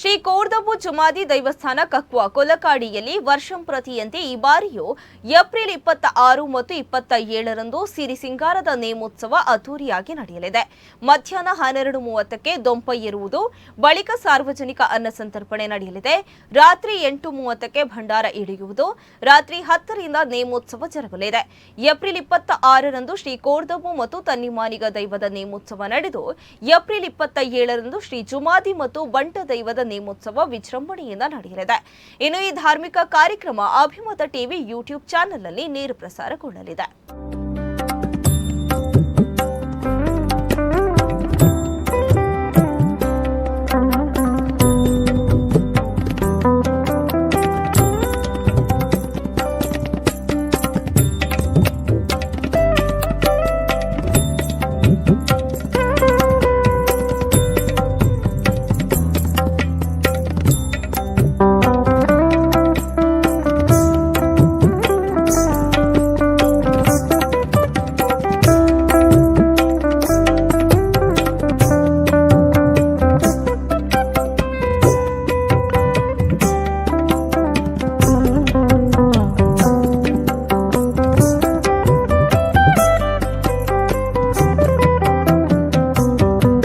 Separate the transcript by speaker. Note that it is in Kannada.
Speaker 1: ಶ್ರೀ ಕೋರ್ದಬ್ಬು ಜುಮಾದಿ ದೈವಸ್ಥಾನ ಕಕ್ವಾ ಕೊಲಕಾಡಿಯಲ್ಲಿ ವರ್ಷಂಪ್ರತಿಯಂತೆ ಈ ಬಾರಿಯೂ ಏಪ್ರಿಲ್ ಇಪ್ಪತ್ತ ಆರು ಮತ್ತು ಇಪ್ಪತ್ತ ಏಳರಂದು ಸಿರಿ ಸಿಂಗಾರದ ನೇಮೋತ್ಸವ ಅದ್ದೂರಿಯಾಗಿ ನಡೆಯಲಿದೆ. ಮಧ್ಯಾಹ್ನ ಹನ್ನೆರಡು ಮೂವತ್ತಕ್ಕೆ ದೊಂಪ ಬಳಿಕ ಸಾರ್ವಜನಿಕ ಅನ್ನ ಸಂತರ್ಪಣೆ ನಡೆಯಲಿದೆ. ರಾತ್ರಿ ಎಂಟು ಮೂವತ್ತಕ್ಕೆ ಭಂಡಾರ ಇಳಿಯುವುದು, ರಾತ್ರಿ ಹತ್ತರಿಂದ ನೇಮೋತ್ಸವ ಜರುಗಲಿದೆ. ಏಪ್ರಿಲ್ ಇಪ್ಪತ್ತ ಆರರಂದು ಶ್ರೀ ಕೋರ್ದಬ್ಬು ಮತ್ತು ತನ್ನಿಮಾನಿಗ ದೈವದ ನೇಮೋತ್ಸವ ನಡೆದು, ಏಪ್ರಿಲ್ ಇಪ್ಪತ್ತ ಏಳರಂದು ಶ್ರೀ ಜುಮಾದಿ ಮತ್ತು ಬಂಟ ದೈವದ ನೇಮೋತ್ಸವ ವಿಜೃಂಭಣೆಯಿಂದ ನಡೆಯಲಿದೆ ಇನ್ನು ಈ ಧಾರ್ಮಿಕ ಕಾರ್ಯಕ್ರಮ ಅಭಿಮತ ಟಿವಿ ಯೂಟ್ಯೂಬ್ ಚಾನೆಲ್ನಲ್ಲಿ ನೇರ ಪ್ರಸಾರಗೊಳ್ಳಲಿದೆ Thank you.